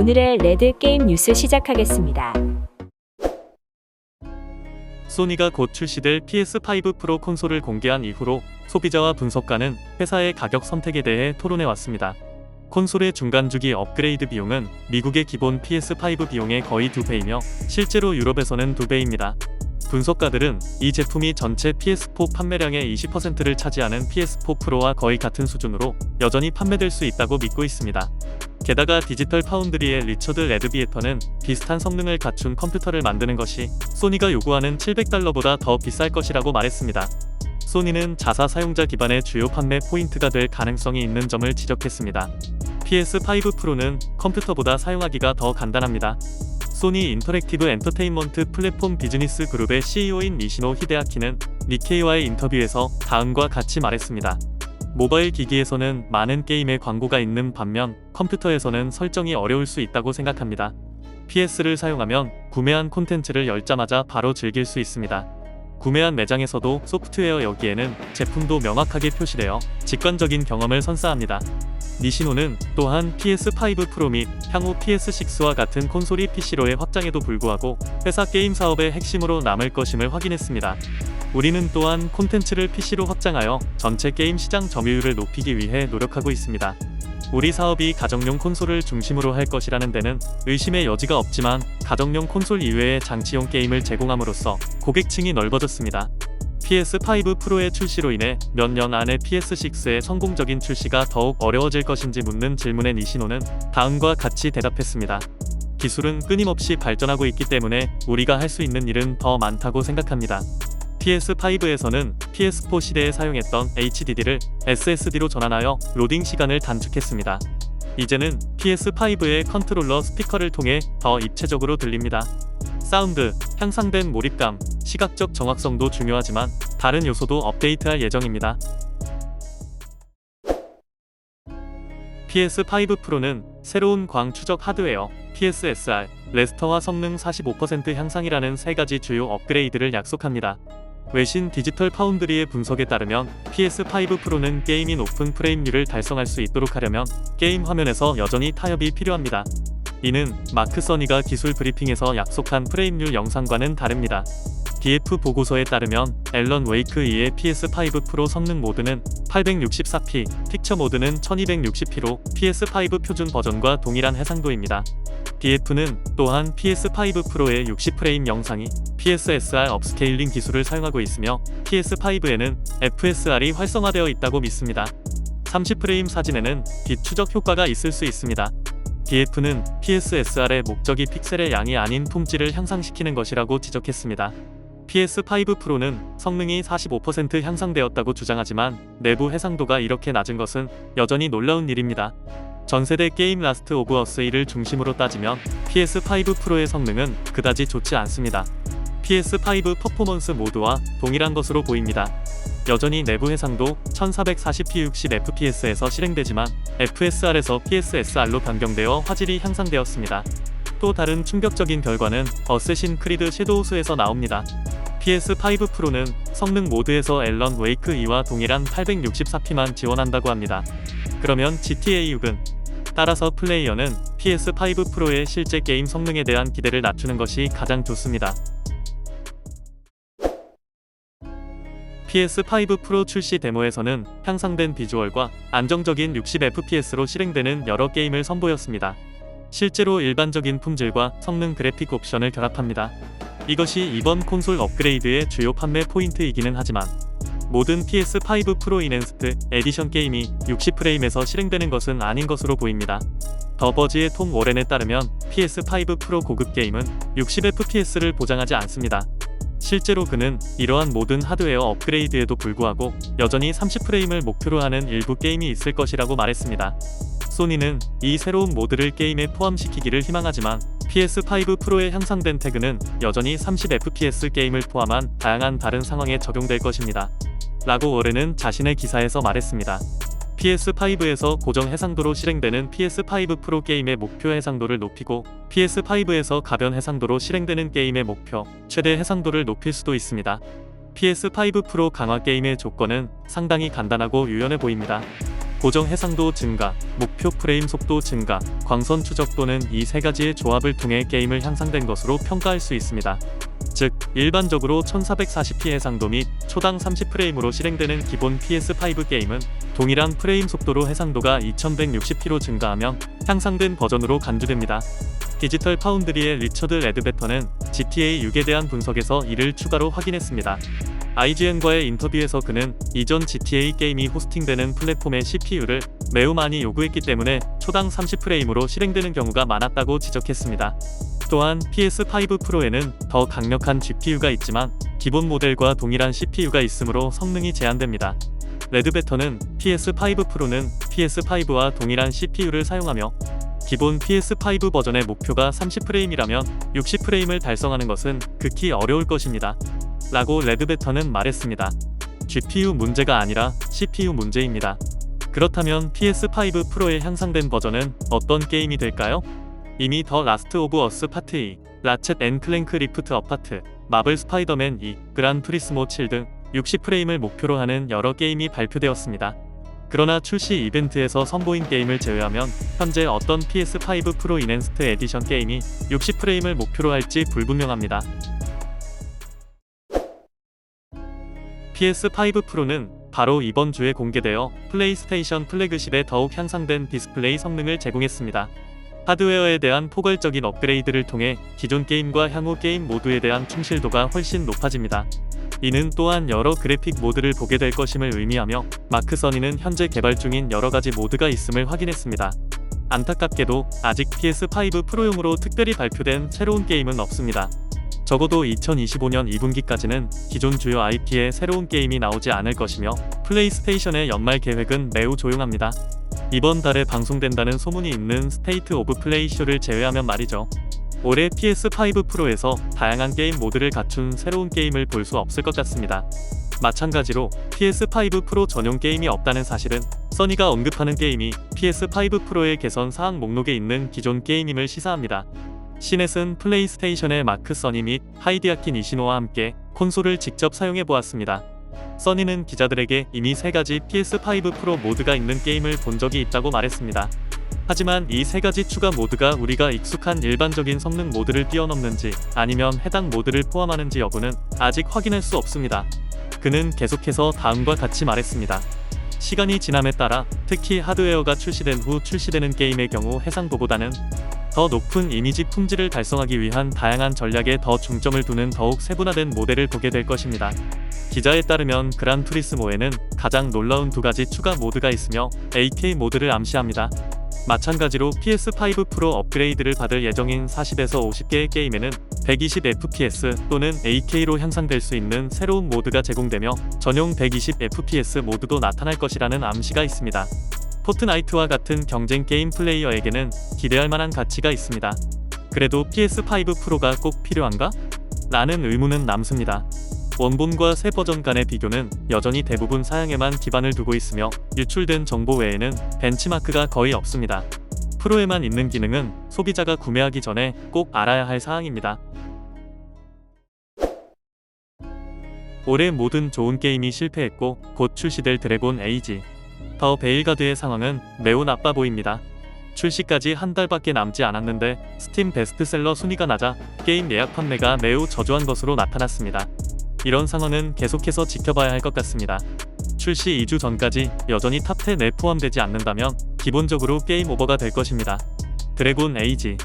오늘의 레드 게임 뉴스 시작하겠습니다. 소니가 곧 출시될 PS5 프로 콘솔을 공개한 이후로 소비자와 분석가는 회사의 가격 선택에 대해 토론해 왔습니다. 콘솔의 중간 주기 업그레이드 비용은 미국의 기본 PS5 비용의 거의 2배이며 실제로 유럽에서는 2배입니다. 분석가들은 이 제품이 전체 PS4 판매량의 20%를 차지하는 PS4 프로와 거의 같은 수준으로 여전히 판매될 수 있다고 믿고 있습니다. 게다가 디지털 파운드리의 리처드 레드비에터는 비슷한 성능을 갖춘 컴퓨터를 만드는 것이 소니가 요구하는 700달러보다 더 비쌀 것이라고 말했습니다. 소니는 자사 사용자 기반의 주요 판매 포인트가 될 가능성이 있는 점을 지적했습니다. PS5 프로는 컴퓨터보다 사용하기가 더 간단합니다. 소니 인터랙티브 엔터테인먼트 플랫폼 비즈니스 그룹의 CEO인 미시노 히데아키는 니케이와의 인터뷰에서 다음과 같이 말했습니다. 모바일 기기에서는 많은 게임의 광고가 있는 반면 컴퓨터에서는 설정이 어려울 수 있다고 생각합니다. PS를 사용하면 구매한 콘텐츠를 열자마자 바로 즐길 수 있습니다. 구매한 매장에서도 소프트웨어 여기에는 제품도 명확하게 표시되어 직관적인 경험을 선사합니다. 니시노는 또한 PS5 프로 및 향후 PS6와 같은 콘솔이 PC로의 확장에도 불구하고 회사 게임 사업의 핵심으로 남을 것임을 확인했습니다. 우리는 또한 콘텐츠를 PC로 확장하여 전체 게임 시장 점유율을 높이기 위해 노력하고 있습니다. 우리 사업이 가정용 콘솔을 중심으로 할 것이라는 데는 의심의 여지가 없지만 가정용 콘솔 이외의 장치용 게임을 제공함으로써 고객층이 넓어졌습니다. PS5 프로의 출시로 인해 몇 년 안에 PS6의 성공적인 출시가 더욱 어려워질 것인지 묻는 질문에 니시노는 다음과 같이 대답했습니다. 기술은 끊임없이 발전하고 있기 때문에 우리가 할 수 있는 일은 더 많다고 생각합니다. PS5에서는 PS4 시대에 사용했던 HDD를 SSD로 전환하여 로딩 시간을 단축했습니다. 이제는 PS5의 컨트롤러 스피커를 통해 더 입체적으로 들립니다. 사운드, 향상된 몰입감, 시각적 정확성도 중요하지만 다른 요소도 업데이트할 예정입니다. PS5 프로는 새로운 광 추적 하드웨어, PSSR, 레스터와 성능 45% 향상이라는 세 가지 주요 업그레이드를 약속합니다. 외신 디지털 파운드리의 분석에 따르면 PS5 프로는 게임이 높은 프레임률을 달성할 수 있도록 하려면 게임 화면에서 여전히 타협이 필요합니다. 이는 마크 써니가 기술 브리핑에서 약속한 프레임률 영상과는 다릅니다. DF 보고서에 따르면 앨런 웨이크 2의 PS5 프로 성능 모드는 864p, 픽처 모드는 1260p로 PS5 표준 버전과 동일한 해상도입니다. DF는 또한 PS5 프로의 60프레임 영상이 PSSR 업스케일링 기술을 사용하고 있으며 PS5에는 FSR이 활성화되어 있다고 믿습니다. 30프레임 사진에는 빛 추적 효과가 있을 수 있습니다. DF는 PSSR의 목적이 픽셀의 양이 아닌 품질을 향상시키는 것이라고 지적했습니다. PS5 프로는 성능이 45% 향상되었다고 주장하지만 내부 해상도가 이렇게 낮은 것은 여전히 놀라운 일입니다. 전세대 게임 라스트 오브 어스 1을 중심으로 따지면 PS5 프로의 성능은 그다지 좋지 않습니다. PS5 퍼포먼스 모드와 동일한 것으로 보입니다. 여전히 내부 해상도 1440p 60fps에서 실행되지만 FSR에서 PSSR로 변경되어 화질이 향상되었습니다. 또 다른 충격적인 결과는 어쌔신 크리드 섀도우스에서 나옵니다. PS5 프로는 성능 모드에서 앨런 웨이크 2와 동일한 864p만 지원한다고 합니다. 그러면 GTA 6은 따라서 플레이어는 PS5 프로의 실제 게임 성능에 대한 기대를 낮추는 것이 가장 좋습니다. PS5 프로 출시 데모에서는 향상된 비주얼과 안정적인 60fps로 실행되는 여러 게임을 선보였습니다. 실제로 일반적인 품질과 성능 그래픽 옵션을 결합합니다. 이것이 이번 콘솔 업그레이드의 주요 판매 포인트이기는 하지만 모든 PS5 프로 이넨스트 에디션 게임이 60프레임에서 실행되는 것은 아닌 것으로 보입니다. 더버지의 톰 워렌에 따르면 PS5 프로 고급 게임은 60fps를 보장하지 않습니다. 실제로 그는 이러한 모든 하드웨어 업그레이드에도 불구하고 여전히 30프레임을 목표로 하는 일부 게임이 있을 것이라고 말했습니다. 소니는 이 새로운 모드를 게임에 포함시키기를 희망하지만 PS5 프로의 향상된 태그는 여전히 30fps 게임을 포함한 다양한 다른 상황에 적용될 것입니다. 라고 워렌은 자신의 기사에서 말했습니다. PS5에서 고정 해상도로 실행되는 PS5 프로 게임의 목표 해상도를 높이고 PS5에서 가변 해상도로 실행되는 게임의 목표 최대 해상도를 높일 수도 있습니다. PS5 프로 강화 게임의 조건은 상당히 간단하고 유연해 보입니다. 고정 해상도 증가, 목표 프레임 속도 증가, 광선 추적 또는 이 세 가지의 조합을 통해 게임을 향상된 것으로 평가할 수 있습니다. 즉, 일반적으로 1440p 해상도 및 초당 30프레임으로 실행되는 기본 PS5 게임은 동일한 프레임 속도로 해상도가 2160p로 증가하면 향상된 버전으로 간주됩니다. 디지털 파운드리의 리처드 레드베터는 GTA 6에 대한 분석에서 이를 추가로 확인했습니다. IGN과의 인터뷰에서 그는 이전 GTA 게임이 호스팅되는 플랫폼의 CPU를 매우 많이 요구했기 때문에 초당 30프레임으로 실행되는 경우가 많았다고 지적했습니다. 또한 PS5 프로에는 더 강력한 GPU가 있지만 기본 모델과 동일한 CPU가 있으므로 성능이 제한됩니다. 레드베터는 PS5 프로는 PS5와 동일한 CPU를 사용하며 기본 PS5 버전의 목표가 30프레임이라면 60프레임을 달성하는 것은 극히 어려울 것입니다. 라고 레드베터는 말했습니다. GPU 문제가 아니라 CPU 문제입니다. 그렇다면 PS5 프로에 향상된 버전은 어떤 게임이 될까요? 이미 더 라스트 오브 어스 파트 2, 라쳇 앤 클랭크 리프트 어파트, 마블 스파이더맨 2, 그란 투리스모 7 등 60프레임을 목표로 하는 여러 게임이 발표되었습니다. 그러나 출시 이벤트에서 선보인 게임을 제외하면 현재 어떤 PS5 프로 인핸스트 에디션 게임이 60프레임을 목표로 할지 불분명합니다. PS5 프로는 바로 이번 주에 공개되어 플레이스테이션 플래그십에 더욱 향상된 디스플레이 성능을 제공했습니다. 하드웨어에 대한 포괄적인 업그레이드를 통해 기존 게임과 향후 게임 모두에 대한 충실도가 훨씬 높아집니다. 이는 또한 여러 그래픽 모드를 보게 될 것임을 의미하며 마크 써니는 현재 개발 중인 여러 가지 모드가 있음을 확인했습니다. 안타깝게도 아직 PS5 프로용으로 특별히 발표된 새로운 게임은 없습니다. 적어도 2025년 2분기까지는 기존 주요 IP의 새로운 게임이 나오지 않을 것이며 플레이스테이션의 연말 계획은 매우 조용합니다. 이번 달에 방송된다는 소문이 있는 스테이트 오브 플레이 쇼를 제외하면 말이죠. 올해 PS5 프로에서 다양한 게임 모드를 갖춘 새로운 게임을 볼 수 없을 것 같습니다. 마찬가지로 PS5 프로 전용 게임이 없다는 사실은 써니가 언급하는 게임이 PS5 프로의 개선 사항 목록에 있는 기존 게임임을 시사합니다. 시넷은 플레이스테이션의 마크 써니 및 하이디아키 니시노와 함께 콘솔을 직접 사용해 보았습니다. 써니는 기자들에게 이미 세 가지 PS5 프로 모드가 있는 게임을 본 적이 있다고 말했습니다. 하지만 이 세 가지 추가 모드가 우리가 익숙한 일반적인 성능 모드를 뛰어넘는지 아니면 해당 모드를 포함하는지 여부는 아직 확인할 수 없습니다. 그는 계속해서 다음과 같이 말했습니다. 시간이 지남에 따라 특히 하드웨어가 출시된 후 출시되는 게임의 경우 해상도보다는 더 높은 이미지 품질을 달성하기 위한 다양한 전략에 더 중점을 두는 더욱 세분화된 모델을 보게 될 것입니다. 기자에 따르면 그란 투리스모에는 가장 놀라운 두 가지 추가 모드가 있으며 AK 모드를 암시합니다. 마찬가지로 PS5 프로 업그레이드를 받을 예정인 40에서 50개의 게임에는 120fps 또는 AK로 향상될 수 있는 새로운 모드가 제공되며 전용 120fps 모드도 나타날 것이라는 암시가 있습니다. 포트나이트와 같은 경쟁 게임 플레이어에게는 기대할 만한 가치가 있습니다. 그래도 PS5 프로가 꼭 필요한가? 라는 의문은 남습니다. 원본과 새 버전 간의 비교는 여전히 대부분 사양에만 기반을 두고 있으며 유출된 정보 외에는 벤치마크가 거의 없습니다. 프로에만 있는 기능은 소비자가 구매하기 전에 꼭 알아야 할 사항입니다. 올해 모든 좋은 게임이 실패했고 곧 출시될 드래곤 에이지 더 베일가드의 상황은 매우 나빠 보입니다. 출시까지 한 달밖에 남지 않았는데 스팀 베스트셀러 순위가 낮아 게임 예약 판매가 매우 저조한 것으로 나타났습니다. 이런 상황은 계속해서 지켜봐야 할 것 같습니다. 출시 2주 전까지 여전히 탑10에 포함되지 않는다면 기본적으로 게임 오버가 될 것입니다. 드래곤 에이지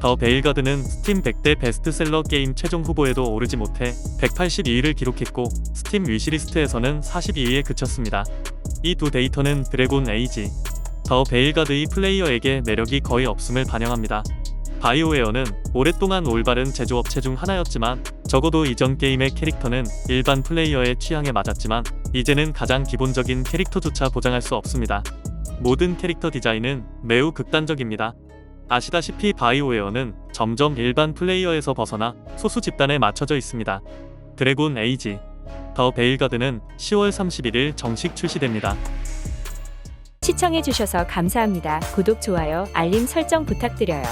더 베일가드는 스팀 100대 베스트셀러 게임 최종 후보에도 오르지 못해 182위를 기록했고 스팀 위시리스트에서는 42위에 그쳤습니다. 이 두 데이터는 드래곤 에이지 더 베일가드의 플레이어에게 매력이 거의 없음을 반영합니다. 바이오웨어는 오랫동안 올바른 제조업체 중 하나였지만 적어도 이전 게임의 캐릭터는 일반 플레이어의 취향에 맞았지만 이제는 가장 기본적인 캐릭터조차 보장할 수 없습니다. 모든 캐릭터 디자인은 매우 극단적입니다. 아시다시피 바이오웨어는 점점 일반 플레이어에서 벗어나 소수 집단에 맞춰져 있습니다. 드래곤 에이지 더 베일가드는 10월 31일 정식 출시됩니다. 시청해주셔서 감사합니다. 구독, 좋아요, 알림 설정 부탁드려요.